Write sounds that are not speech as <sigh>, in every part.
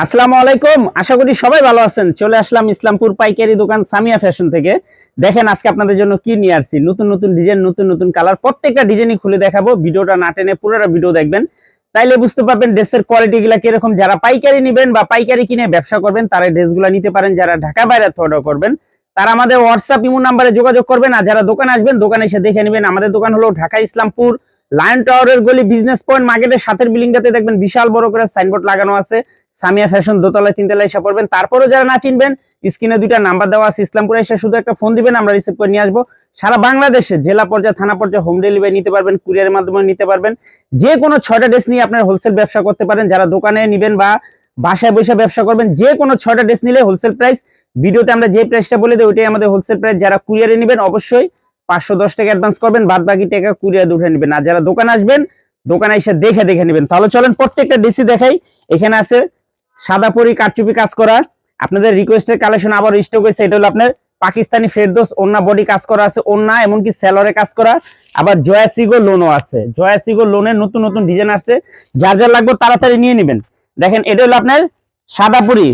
আসসালামু আলাইকুম। আশা করি সবাই ভালো আছেন। চলে আসলাম ইসলামপুর পাইকারি দোকান সামিয়া ফ্যাশন থেকে। দেখেন আজকে আপনাদের জন্য কি নিয়ে আসছি? নতুন নতুন ডিজাইন, নতুন নতুন কালার, প্রত্যেকটা ডিজাইনই খুলে দেখাবো। ভিডিওটা না টেনে পুরোটা ভিডিও দেখবেন। তাইলে বুঝতে পারবেন ড্রেসের কোয়ালিটি গুলা কীরকম। যারা পাইকারি নেবেন বা পাইকারি কিনে ব্যবসা করবেন, তারা ড্রেসগুলো নিতে পারেন। যারা ঢাকা বাইরে অর্ডার করবেন, তারা আমাদের হোয়াটসঅ্যাপ ইমো নাম্বারে যোগাযোগ করবেন। আর যারা দোকানে আসবেন, দোকানে এসে দেখে নেবেন। আমাদের দোকান হলো ঢাকা ইসলামপুর লায়ন টাওয়ারের গলি, বিজনেস পয়েন্ট মার্কেটের সাথের বিল্ডিংটাতে দেখবেন বিশাল বড় করে সাইনবোর্ড লাগানো আছে। সামিয়া ফ্যাশন দোতলায় তিনতলায় এসে পড়বেন। তারপরেও যারা না চিনবেন, স্ক্রিনে দুইটা নাম্বার দেওয়া আছে, ইসলামপুরে এসে শুধু একটা ফোন দিবেন, আমরা রিসিভ করে নিয়ে আসব। সারা বাংলাদেশে জেলা পর্যায়ে, থানা পর্যায়ে হোম ডেলিভারি নিতে পারবেন কুরিয়ারের মাধ্যমে নিতে পারবেন। যে কোনো ছয়টা ড্রেস নিয়ে আপনার হোলসেল ব্যবসা করতে পারেন। যারা দোকানে নেবেন বা বাসায় বসে ব্যবসা করবেন, যে কোনো ছয়টা ড্রেস নিলে হোলসেল প্রাইস ভিডিওতে আমরা যে প্রাইসটা বলে দিই, ওইটাই আমাদের হোলসেল প্রাইস যারা কুরিয়ারে নেবেন, অবশ্যই পাঁচশো দশ টাকা অ্যাডভান্স করবেন বাদ বাকি টাকা কুরিয়ারে উঠে নেবেন। আর যারা দোকানে আসবেন, দোকানে এসে দেখে দেখে নেবেন। তাহলে চলেন, প্রত্যেকটা ডিসি দেখাই। এখানে আছে সাদা পরি কারচুপি কাজ করা। আপনাদের রিকোয়েস্টের কালেকশন আবার স্টক হয়েছে, এটা হলো আপনার পাকিস্তানি ফেরদোস ওন্না বডি কাজ করা আছে ওন্না এমনকি স্যালোরে কাজ করা। আবার জয়াসিগো লোনও আছে। জয়াসিগো লোনের নতুন নতুন ডিজাইন আসছে। যার যা লাগবে তাড়াতাড়ি নিয়ে নেবেন। দেখেন, এটা হলো আপনার সাদা পরি।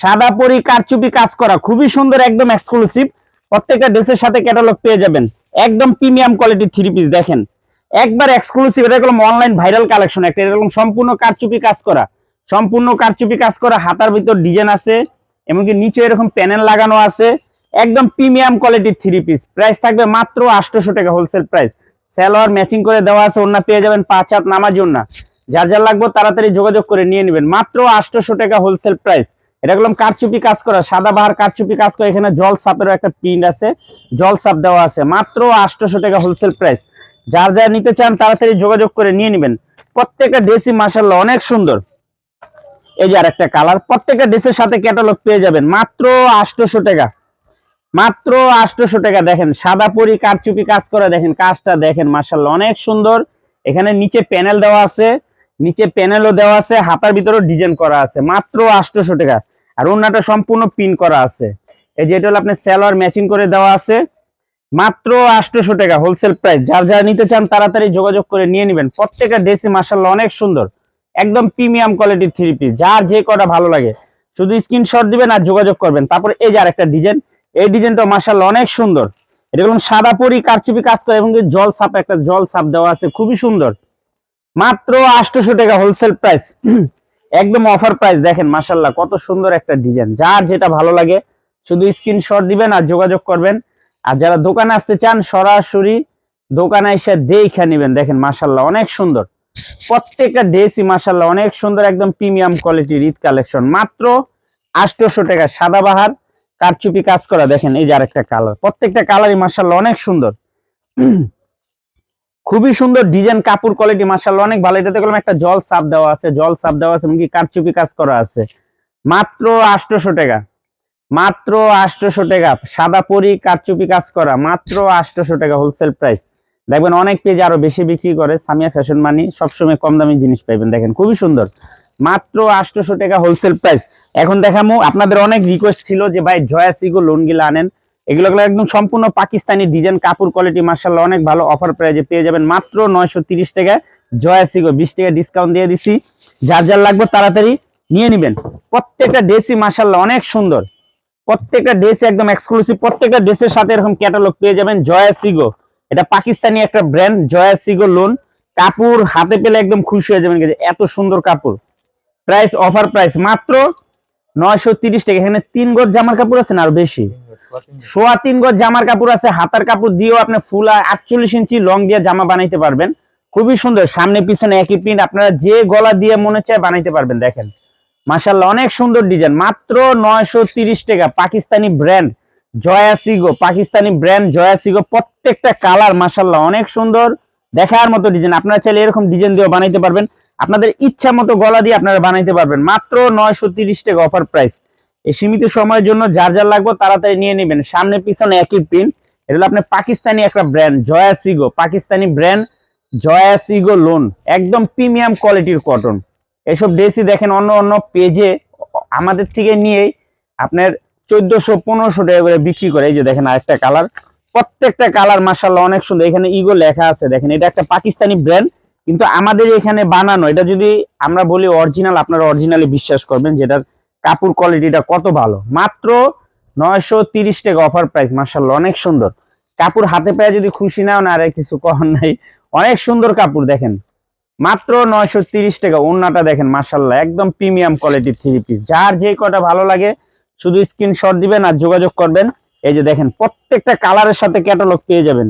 সাদা পরি কারচুপি কাজ করা। খুবই সুন্দর, একদম এক্সক্লুসিভ প্রত্যেকটা ড্রেসের সাথে ক্যাটালগ পেয়ে যাবেন। একদম প্রিমিয়াম কোয়ালিটির থ্রি পিস দেখেন। একবার এক্সক্লুসিভ এটা এরকম অনলাইন ভাইরাল কালেকশন একটা এরকম সম্পূর্ণ কারচুপি কাজ করা। সম্পূর্ণ কারচুপি কাজ করা, হাতার ভিতর ডিজাইন আছে, এমনকি নিচে এরকম প্যানেল লাগানো আছে, একদম প্রিমিয়াম কোয়ালিটির থ্রি পিস প্রাইস থাকবে মাত্র আটশোশো টাকা হোলসেল প্রাইস স্যালোয়ার ম্যাচিং করে দেওয়া আছে ওনা পেয়ে যাবেন পাঁচ হাত নামার জন্য যার যার লাগবে তাড়াতাড়ি যোগাযোগ করে নিয়ে নেবেন। মাত্র আটশোশো টাকা হোলসেল প্রাইস এটা গেলাম কারচুপি কাজ করা, সাদা বাহার কারচুপি কাজ করা। এখানে জল সাপেরও একটা প্রিন্ট আছে, জল সাপ দেওয়া আছে। মাত্র আটশোশো টাকা হোলসেল প্রাইস যার যার নিতে চান তাড়াতাড়ি যোগাযোগ করে নিয়ে নেবেন। প্রত্যেকটা ড্রেসই মাসাল্লাহ অনেক সুন্দর। এই যে আর একটা কালার প্রত্যেকটা ড্রেসের সাথে ক্যাটালগ পেয়ে যাবেন। মাত্র আটশোশো টাকা। মাত্র আটশোশো টাকা দেখেন, সাদা পরি, কারচুপি কাজ করে দেখেন, কাজটা দেখেন মাসাল্লাহ অনেক সুন্দর। এখানে নিচে প্যানেল দেওয়া আছে, নিচে প্যানেলও দেওয়া আছে, হাতার ভিতরেও ডিজাইন করা আছে। মাত্র আটশোশো টাকা। আর অন্যটা সম্পূর্ণ পিন করা আছে। এই যে এটা হলো আপনার স্যালোয়ার ম্যাচিং করে দেওয়া আছে। মাত্র আটশোশো টাকা হোলসেল প্রাইস যার যারা নিতে চান, তাড়াতাড়ি যোগাযোগ করে নিয়ে নেবেন। প্রত্যেকটা ড্রেসই মাসাল্লাহ অনেক সুন্দর। একদম প্রিমিয়াম কোয়ালিটির থ্রি পিস, যার যে কটা ভালো লাগে। শুধু স্ক্রিনশট দিবেন আর যোগাযোগ করবেন। তারপর এই যে আরেকটা ডিজাইন, এই ডিজাইনটা মাসাল্লাহ অনেক সুন্দর। এটা হলো সাদা পরি, কারচুপি কাজ করে এবং জল সাপ, একটা জল সাপ দেওয়া আছে, খুবই সুন্দর। মাত্র আটশোশো টাকা হোলসেল প্রাইস একদম অফার প্রাইস দেখেন মাসাল্লাহ কত সুন্দর একটা ডিজাইন। যার যেটা ভালো লাগে, শুধু স্ক্রিনশট দিবেন আর যোগাযোগ করবেন। আর যারা দোকানে আসতে চান, সরাসরি দোকানে এসে দেখে নেবেন। দেখেন মাসাল্লাহ অনেক সুন্দর। প্রত্যেকটা ড্রেসই মাসাল্লাহ অনেক সুন্দর, একদম প্রিমিয়াম কোয়ালিটির ঈদ কালেকশন। মাত্র আটশোশো টাকা সাদাবাহার, কারচুপি কাজ করা, দেখেন এই যে আরেকটা কালার। প্রত্যেকটা কালারই মাসাল্লাহ অনেক সুন্দর। খুবই সুন্দর ডিজাইন, কাপড় কোয়ালিটি মাসাল্লাহ অনেক ভালো। এটাতে কলম একটা জল সাপ দেওয়া আছে, জল সাপ দেওয়া আছে, এমনকি কারচুপি কাজ করা আছে। মাত্র আটশোশো টাকা, মাত্র আটশোশো টাকা। সাদা পরি, কারচুপি কাজ করা, মাত্র আটশোশো টাকা হোলসেল প্রাইস দেখবেন অনেক পেজ আরও বেশি বিক্রি করে, সামিয়া ফ্যাশন মানি সবসময় কম দামি জিনিস পাইবেন। দেখেন, খুবই সুন্দর। মাত্র আটশোশো টাকা হোলসেল প্রাইস এখন দেখামো, আপনাদের অনেক রিকোয়েস্ট ছিল যে, ভাই, জয়া সিগো লোনগুলো আনেন। এগুলো গুলো একদম সম্পূর্ণ পাকিস্তানি ডিজাইন কাপড় কোয়ালিটি মার্শাল্লাহ অনেক ভালো অফার প্রাইজে পেয়ে যাবেন। মাত্র নয়শো তিরিশ টাকা জয়া সিগো। বিশ টাকা ডিসকাউন্ট দিয়ে দিছি। যার যার লাগবে তাড়াতাড়ি নিয়ে নেবেন। প্রত্যেকটা ড্রেসই মার্শাল্লাহ অনেক সুন্দর। প্রত্যেকটা ড্রেস একদম এক্সক্লুসিভ প্রত্যেকটা ড্রেসের সাথে এরকম ক্যাটালগ পেয়ে যাবেন জয়া সিগো। এটা পাকিস্তানি একটা ব্র্যান্ড জয়া সিগো লোন কাপড় হাতে পেলে একদম খুশি হয়ে যাবেন এত সুন্দর কাপড়। প্রাইস অফার প্রাইস মাত্র নয়শো তিরিশ টাকা। এখানে তিন গজ জামার কাপড় আছে না আর বেশি? সোয়া তিন গজ। জামার কাপড় আছে। হাতার কাপড় দিয়েও আপনি ফুলা আটচল্লিশ ইঞ্চি লং দিয়ে জামা বানাইতে পারবেন। খুবই সুন্দর। সামনে পিছনে একই প্রিন্ট আপনারা যে গলা দিয়ে মনে চায় বানাইতে পারবেন দেখেন। মাসাল্লাহ অনেক সুন্দর ডিজাইন মাত্র নয়শো তিরিশ টাকা পাকিস্তানি ব্র্যান্ড জয়া সিগো পাকিস্তানি ব্র্যান্ড জয়া সিগো প্রত্যেকটা কালার মাসাল্লাহ অনেক সুন্দর। দেখার মতো ডিজাইন আপনারা চাইলে এরকম ডিজাইন দিয়েও বানাইতে পারবেন। আপনাদের ইচ্ছা মতো গলা দিয়ে আপনারা বানাইতে পারবেন। মাত্র নয়শো টাকা অফার প্রাইস এই সীমিত সময়ের জন্য যার যার লাগবে তাড়াতাড়ি নিয়ে নেবেন। সামনে পিছনে একই প্রিন্ট এটা হলো আপনার পাকিস্তানি একটা ব্র্যান্ড জয়া সিগো পাকিস্তানি ব্র্যান্ড জয়া সিগো লোন একদম প্রিমিয়াম কোয়ালিটির কটন এসব ড্রেসই দেখেন, অন্য অন্য পেজে আমাদের থেকে নিয়ে আপনার চোদ্দশো পনেরোশো টাকা করে বিক্রি করে। এই যে দেখেন আরেকটা কালার। প্রত্যেকটা কালার মাসাল্লাহ অনেক সুন্দর। এখানে ইগো লেখা আছে। দেখেন এটা একটা পাকিস্তানি ব্র্যান্ড কিন্তু আমাদের এখানে বানানো, এটা যদি আমরা বলি অরিজিনাল আপনারা অরিজিনালি বিশ্বাস করবেন যেটার কাপড় কোয়ালিটিটা কত ভালো। মাত্র নয়শো তিরিশ টাকা অফার প্রাইস মার্শাল্লাহ অনেক সুন্দর। কাপড় হাতে পায়ে যদি খুশি নাও না, আর কিছু কখন নাই। অনেক সুন্দর কাপড়, দেখেন। মাত্র নয়শো তিরিশ টাকা ওন্নাটা দেখেন মার্শাল্লাহ একদম প্রিমিয়াম কোয়ালিটির থ্রি পিস যার যে কটা ভালো লাগে শুধু স্ক্রিনশট দিবেন আর যোগাযোগ করবেন। এই যে দেখেন, প্রত্যেকটা কালারের সাথে ক্যাটালগ পেয়ে যাবেন।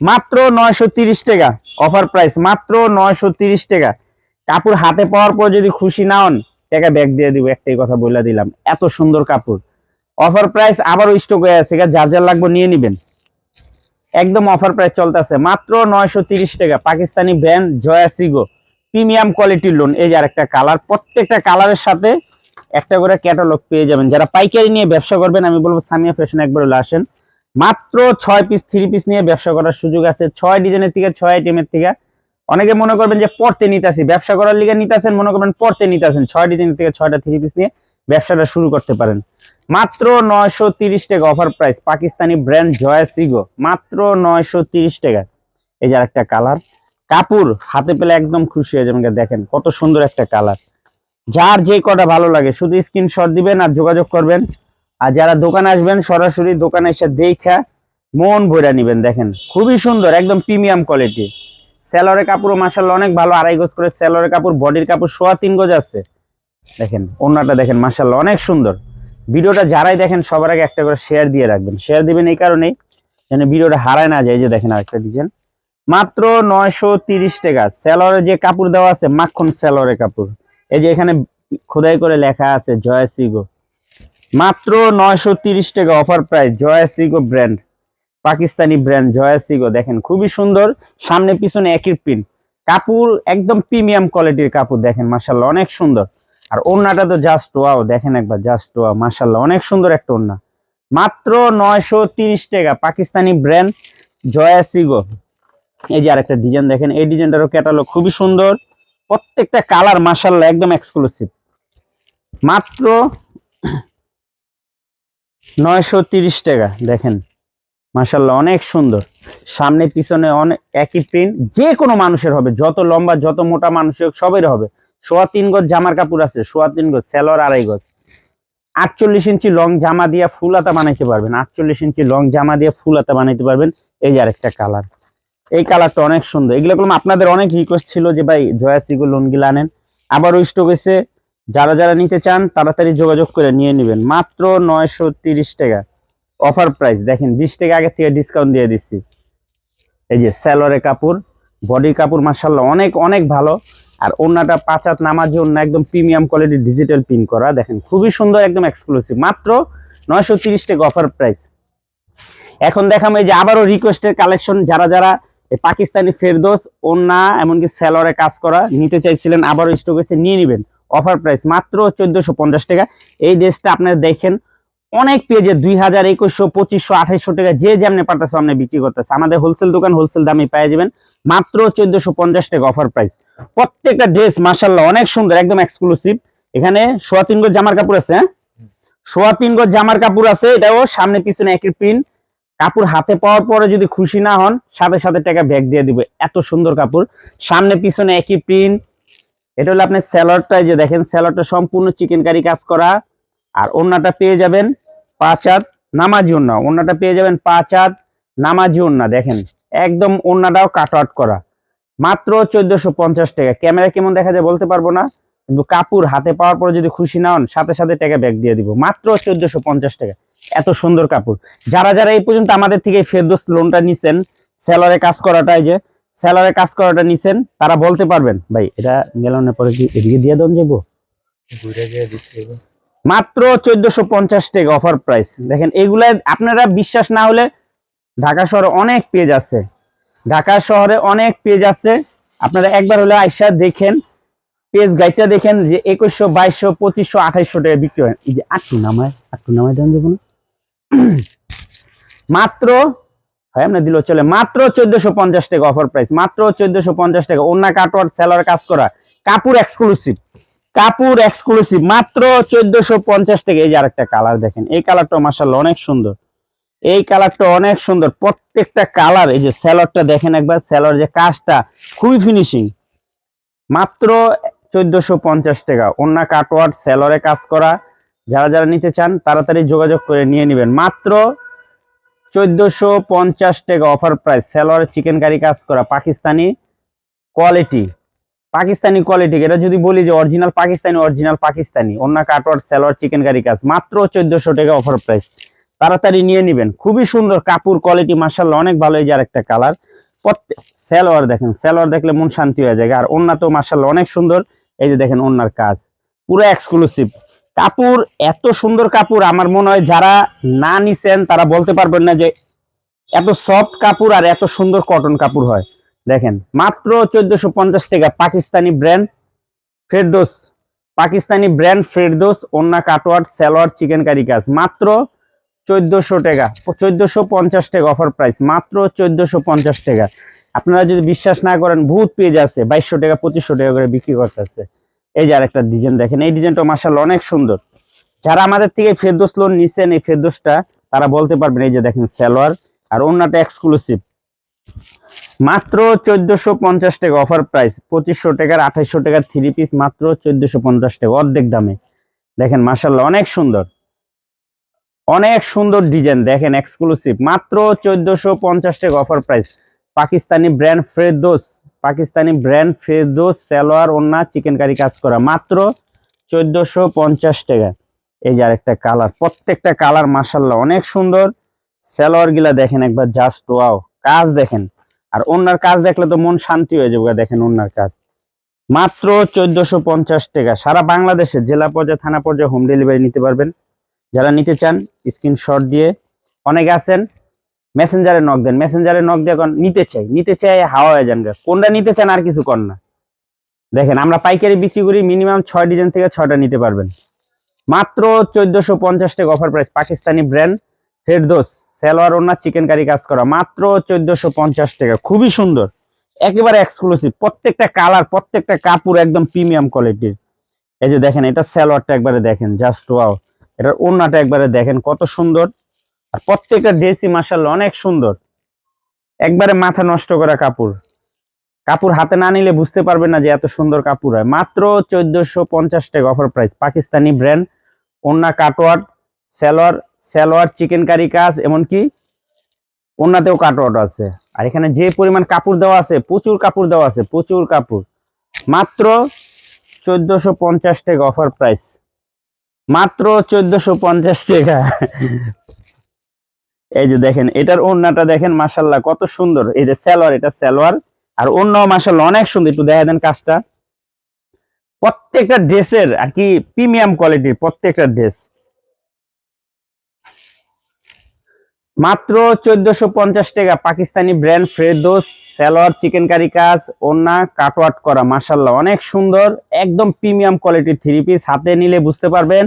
মাত্র নয়শো টাকা অফার প্রাইস মাত্র নয়শো টাকা। কাপড় হাতে পাওয়ার পর যদি খুশি না হন, টাকা ব্যাগ দিয়ে দিব, একটাই কথা বলে দিলাম। এত সুন্দর কাপড়। অফার প্রাইস আবারও স্টক হয়ে আছে যার যার লাগবে নিয়ে নিবেন। একদম অফার প্রাইস চলতেছে, মাত্র নয়শো টাকা। পাকিস্তানি ব্র্যান্ড জয়া সিগো প্রিমিয়াম কোয়ালিটির লোন এই যে আরেকটা কালার প্রত্যেকটা কালারের সাথে একটা করে ক্যাটালগ পেয়ে যাবেন। যারা পাইকারি নিয়ে ব্যবসা করবেন, আমি বলব সামিয়া ফ্যাশন একবার হলে আসেন। মাত্র ছয় পিস থ্রি পিস নিয়ে ব্যবসা করার সুযোগ আছে। ছয় ডিজাইনের থেকে, ছয় আইটেমের থেকে। অনেকে মনে করবেন যে পড়তে নিতেছি ব্যবসা করার লিগে নিতেছেন মনে করবেন পড়তে নিতেছেন ছয় ডিজাইন থেকে ছয়টা থ্রি পিস নিয়ে ব্যবসাটা শুরু করতে পারেন। মাত্র নয়শো তিরিশ টাকা অফার প্রাইস পাকিস্তানি ব্র্যান্ড জয়া সিগো। মাত্র নয়শো তিরিশ টাকা। এই যে একটা কালার কাপড় হাতে পেলে একদম খুশি হয়ে যাবেন। দেখেন কত সুন্দর একটা কালার যার যে কটা ভালো লাগে, শুধু স্ক্রিনশট দিবেন আর যোগাযোগ করবেন। আর যারা দোকানে আসবেন, সরাসরি দোকানে এসে দেখা মন ভরে নিবেন, দেখেন। খুবই সুন্দর, একদম প্রিমিয়াম কোয়ালিটি সেলরের কাপড়ও মাসাল্লাহ অনেক ভালো, আড়াই গজ করে সেলরের কাপড়, বডির কাপড় সোয়া তিন গজ আছে। দেখেন ওনাটা দেখেন মাসাল্লাহ অনেক সুন্দর। ভিডিওটা যারাই দেখেন, সবার আগে একটা করে শেয়ার দিয়ে রাখবেন। শেয়ার দিবেন এই কারণেই যেন ভিডিওটা হারায় না যায়। যে দেখেন আরেকটা ডিজাইন মাত্র নয়শো টাকা। সেলরের যে কাপড় দেওয়া আছে, মাখন সেলরের কাপড়। এই যে এখানে খোদাই করে লেখা আছে জয় সিগো। মাত্র নয়শো তিরিশ টাকা অফার প্রাইস জয়া সিগো ব্র্যান্ড পাকিস্তানি ব্র্যান্ড জয়া সিগো। দেখেন, খুবই সুন্দর। সামনে পিছনে একই প্রিন্ট কাপড় একদম প্রিমিয়াম কোয়ালিটির কাপড়, দেখেন মাসাল্লাহ অনেক সুন্দর। আর ওড়নাটা তো জাস্ট ওয়াও দেখেন একবার জাস্ট ওয়াও মাসাল্লাহ অনেক সুন্দর একটা ওড়না। মাত্র নয়শো তিরিশ টাকা, পাকিস্তানি ব্র্যান্ড জয়া সিগো। এই যে আরেকটা ডিজাইন দেখেন, এই ডিজাইনটারও ক্যাটালগ খুবই সুন্দর। প্রত্যেকটা কালার মাসাল্লাহ একদম এক্সক্লুসিভ মাত্র নয়শো তিরিশ টাকা, দেখেন। মাসাল্লাহ অনেক সুন্দর। সামনে, পিছনে অনেক একই প্রিন্ট যে কোনো মানুষের হবে। যত লম্বা, যত মোটা মানুষের হোক, সবের হবে। সোয়া তিন গজ জামার কাপড় আছে, সোয়া তিন গজ, সেলর আড়াই গজ। আটচল্লিশ ইঞ্চি লং জামা দিয়ে ফুল হাতা বানাইতে পারবেন। আটচল্লিশ ইঞ্চি লং জামা দিয়ে ফুল হাতা বানাইতে পারবেন। এই যে আরেকটা কালার। এই কালারটা অনেক সুন্দর। এগুলো করলাম, আপনাদের অনেক রিকোয়েস্ট ছিল যে ভাই জয়া সিগো লোনগুলো আনেন। আবার ওই স্টক এসে যারা যারা নিতে চান তাড়াতাড়ি যোগাযোগ করে নিয়ে নেবেন। মাত্র নয়শো তিরিশ টাকা। অফার প্রাইস দেখেন, বিশ টাকা আগে থেকে ডিসকাউন্ট দিয়ে দিচ্ছি। এই যে স্যালোয়ারের কাপড় বডির কাপড় মার্শাল্লাহ অনেক অনেক ভালো। আর ওনাটা পাঁচাত নামার জন্য একদম প্রিমিয়াম কোয়ালিটি ডিজিটাল প্রিন্ট করা। দেখেন, খুবই সুন্দর, একদম এক্সক্লুসিভ মাত্র নয়শো তিরিশ টাকা অফার প্রাইস এখন দেখাম এই যে আবারও রিকোয়েস্টের কালেকশন যারা যারা পাকিস্তানি ফেরদোস, ওন্না, এমনকি স্যালোয়ারে কাজ করা নিতে চাইছিলেন, আবারও স্টক এসে নিয়ে নেবেন। অফার প্রাইস মাত্র চোদ্দশো পঞ্চাশ টাকা। এই ড্রেসটা আপনারা দেখেন, অনেক পেজে দুই হাজার একুশশো, পঁচিশশো, আঠাইশশো টাকা যে যেমনি পারতেছে আপনি বিক্রি করতেছে। আমাদের হোলসেল দোকান হোলসেল দামে পেয়ে যাবেন, মাত্র চোদ্দশো পঞ্চাশ টাকা অফার প্রাইস প্রত্যেকটা ড্রেস মার্শাল্লাহ অনেক সুন্দর, একদম এক্সক্লুসিভ এখানে সোয়া তিন গজ জামার কাপড় আছে হ্যাঁ? সোয়া তিন গজ জামার কাপড় আছে, এটাও সামনে পিছনে একই প্রিন্ট কাপড় হাতে পাওয়ার পরে যদি খুশি না হন, সাথে সাথে টাকা ব্যাগ দিয়ে দিবে। এত সুন্দর কাপড়। সামনে পিছনে একই প্রিন্ট। এটা হলো আপনার স্যালাডটা যে দেখেন স্যালাডটা সম্পূর্ণ চিকেন কারি কাজ করা। আর ওন্নাটা পেয়ে যাবেন পাঁচ হাত নামাজি ওন্না ওন্নাটা পেয়ে যাবেন পাঁচ হাত নামাজি ওন্না দেখেন। একদম ওন্নাটাও কাট আউট করা। মাত্র চোদ্দশো পঞ্চাশ টাকা। ক্যামেরা কেমন দেখা যায় বলতে পারব না, কিন্তু কাপড় হাতে পাওয়ার পরে যদি খুশি না হন, সাথে সাথে টাকা ব্যাগ দিয়ে দিব। মাত্র চোদ্দশো পঞ্চাশ টাকা। এত সুন্দর কাপড়। যারা যারা এই পর্যন্ত আমাদের থেকে ফেরদোস লোনটা নিছেন স্যালারে কাজ করাটাই যে স্যালারে কাজ করাটা নিছেন তারা বলতে পারবেন ভাই এটা মেলানোর পরে কি এদিকে দিয়ে দেন যাব? ঘুরে গিয়ে দিতে হবে মাত্র চোদ্দশো পঞ্চাশ টাকা অফার প্রাইস দেখেন এগুলা আপনারা বিশ্বাস না হলে ঢাকা শহরে অনেক পেজ আছে। ঢাকা শহরে অনেক পেজ আছে। আপনারা একবার হলে আইসা দেখেন পেজ গাইডটা দেখেন যে একুশশো বাইশশো পঁচিশশো আঠাইশশো টাকা বিক্রি হয়। এই যে আটটু নামায় আটটু নামায় দেন যাব না। <clears throat> মাত্র, হয় আমরা দিল চলে, মাত্র চোদ্দশো পঞ্চাশ টাকা অফার প্রাইস মাত্র চোদ্দশো পঞ্চাশ টাকা অন্য কাটওয়ার সেলার কাজ করা, কাপড় এক্সক্লুসিভ কাপড় এক্সক্লুসিভ মাত্র চোদ্দশো পঞ্চাশ টাকা, এই যে আরেকটা কালার দেখেন, এই কালারটা মাসাল্লাহ অনেক সুন্দর, এই কালারটা অনেক সুন্দর, প্রত্যেকটা কালার এই যে স্যালাডটা দেখেন একবার স্যালার যে কাজটা, খুবই ফিনিশিং মাত্র চোদ্দশো পঞ্চাশ টাকা অন্য কাটওয়ার্ড সেলরে কাজ করা যারা যারা নিতে চান, তাড়াতাড়ি যোগাযোগ করে নিয়ে নেবেন। মাত্র চোদ্দশো পঞ্চাশ টাকা অফার প্রাইস সেলর চিকেন কারি কাজ করা, পাকিস্তানি কোয়ালিটি পাকিস্তানি কোয়ালিটি এটা যদি বলি যে অরিজিনাল পাকিস্তানি অরিজিনাল পাকিস্তানি, অন্য কাটওয়ার সেলর চিকেন কারি কাজ, মাত্র চোদ্দশো টাকা অফার প্রাইস তাড়াতাড়ি নিয়ে নেবেন। খুবই সুন্দর কাপড় কোয়ালিটি মার্শাল্লাহ অনেক ভালো এই যে আরেকটা কালার প্রত্যেক সেলোয়ার দেখেন, সেলোয়ার দেখলে মন শান্তি হয়ে যায়। আর অন্য তো মার্শাল্লাহ অনেক সুন্দর। এই যে দেখেন ওন্নার কাজ। পুরো এক্সক্লুসিভ কাপড়, এত সুন্দর কাপড়, আমার মনে হয় যারা না নিছেন তারা বলতে পারবেন না যে এত সফট কাপড় আর এত সুন্দর কটন কাপড় হয়। দেখেন, মাত্র চোদ্দশো পঞ্চাশ টাকা পাকিস্তানি ব্র্যান্ড ফেরদোস পাকিস্তানি ব্র্যান্ড ফেরদোস ওন্না কাটওয়ার্ড সালোয়ার চিকেন কারি কাজ। মাত্র চোদ্দশো টাকা, চোদ্দশো পঞ্চাশ টাকা অফার প্রাইস মাত্র চোদ্দশো পঞ্চাশ টাকা। আপনারা যদি বিশ্বাস না করেন ভূত পেজ আছে, বাইশশো টাকা, পঁচিশশো টাকা করে বিক্রি করতেছে। এই যে আরেকটা ডিজাইন দেখেন, এই ডিজাইনটা মার্শাল অনেক সুন্দর। যারা আমাদের থেকে ফেরদোস লোন নিচ্ছেন এই ফেরদোসটা, তারা বলতে পারবেন, এই যে দেখেন সালোয়ার, আর অন্যটা এক্সক্লুসিভ মাত্র চোদ্দশো পঞ্চাশ টাকা অফার প্রাইস পঁচিশশো টাকার আঠাইশশো টাকার থ্রি পিস মাত্র চোদ্দশো পঞ্চাশ টাকা, অর্ধেক দামে। দেখেন মার্শাল্লাহ অনেক সুন্দর। অনেক সুন্দর ডিজাইন, দেখেন এক্সক্লুসিভ মাত্র চোদ্দশো পঞ্চাশ টাকা offer price Pakistani brand Firdous. Pakistani brand Firdous salwar ওন্না চিকেন কারি কাজ করা। মাত্র চোদ্দশো পঞ্চাশ টাকা। এই যে আরেকটা কালার, প্রত্যেকটা কালার মাসাল্লাহ অনেক সুন্দর। সালোয়ার গিলা দেখেন একবার জাস্ট ওয়াও কাজ দেখেন। আর ওনার কাজ দেখলে তো মন শান্তি হয়ে যাবে দেখেন ওনার কাজ। মাত্র চোদ্দশো পঞ্চাশ টাকা। সারা বাংলাদেশে জেলা পর্যায়ে, থানা পর্যায়ে হোম ডেলিভারি নিতে পারবেন। যারা নিতে চান স্ক্রিনশট দিয়ে। অনেকে আছেন মেসেঞ্জারে নক দেন। মেসেঞ্জারে নক দিয়ে এখন নিতে চাই নিতে চাই, হাওয়া যান কোনটা নিতে চান আর কিছু কর না। দেখেন, আমরা পাইকারি বিক্রি করি মিনিমাম ছয় ডিজাইন থেকে ছয়টা নিতে পারবেন। মাত্র চোদ্দশো পঞ্চাশ টাকা offer price Pakistani brand Firdous, salwar ওনা চিকেন কারি কাজ করা। মাত্র চোদ্দশো পঞ্চাশ টাকা, খুবই সুন্দর। একেবারে এক্সক্লুসিভ প্রত্যেকটা কালার প্রত্যেকটা কাপড় একদম প্রিমিয়াম কোয়ালিটির এই যে দেখেন, এটা সালোয়ারটা একবারে দেখেন জাস্ট ওয়াও এটার ওড়নাটা একবারে দেখেন, কত সুন্দর। আর প্রত্যেকটা ড্রেসই মাসাল্লাহ অনেক সুন্দর। একবারে মাথা নষ্ট করা কাপড়। কাপড় হাতে না নিলে বুঝতে পারবেন না যে এত সুন্দর কাপড় হয়। মাত্র চোদ্দশো পঞ্চাশ টাকা অফার প্রাইস পাকিস্তানি ব্র্যান্ড ওন্না কাটওয়ার্ড সালোয়ার সালোয়ার চিকেন কারি কাজ, এমনকি ওন্নাতেও কাটওয়ার্ড আছে। আর এখানে যে পরিমাণ কাপড় দেওয়া আছে, প্রচুর কাপড় দেওয়া আছে, প্রচুর কাপড়। মাত্র চোদ্দশো পঞ্চাশ টাকা অফার প্রাইস মাত্র চোদ্দশো পঞ্চাশ টাকা। এই যে দেখেন, এটার ওড়নাটা দেখেন মাসাল্লাহ কত সুন্দর। এই যে সালোয়ার, এটা সালোয়ার। আর অন্য মাসাল্লাহ অনেক সুন্দর, একটু দেখা দেন কাজটা। প্রত্যেকটা ড্রেসের আর কি প্রিমিয়াম কোয়ালিটির প্রত্যেকটা ড্রেস। মাত্র চোদ্দশো পঞ্চাশ টাকা, পাকিস্তানি ব্র্যান্ড ফ্রেদোস, সালোয়ার, চিকেন কারি কাজ ওন্না কাটওয়াট করা মাসাল্লাহ অনেক সুন্দর, একদম প্রিমিয়াম কোয়ালিটির থ্রি পিস। হাতে নিলে বুঝতে পারবেন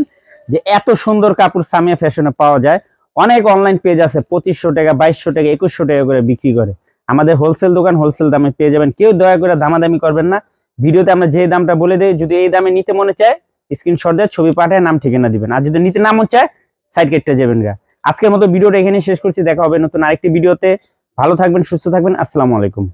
যে এত সুন্দর কাপড় সামিয়া ফ্যাশনে পাওয়া যায়। অনেক অনলাইন পেজ আছে, পঁচিশশো টাকা, বাইশশো টাকা, একুশশো টাকা করে বিক্রি করে। আমাদের হোলসেল দোকান হোলসেল দামে পেয়ে যাবেন। কেউ দয়া করে দামাদামি করবেন না। ভিডিওতে আমরা যে দামটা বলে দিই, যদি এই দামে নিতে মনে চায় স্ক্রিনশট দিয়ে ছবি পাঠায় নাম ঠিকানা দিবেন। আর যদি নিতে নাম চায় সাইড কেটে যাবেন গা। আজকের মতো ভিডিওটা এখানে শেষ করছি। দেখা হবে নতুন আরেকটি ভিডিওতে। ভালো থাকবেন, সুস্থ থাকবেন। আসসালামু আলাইকুম।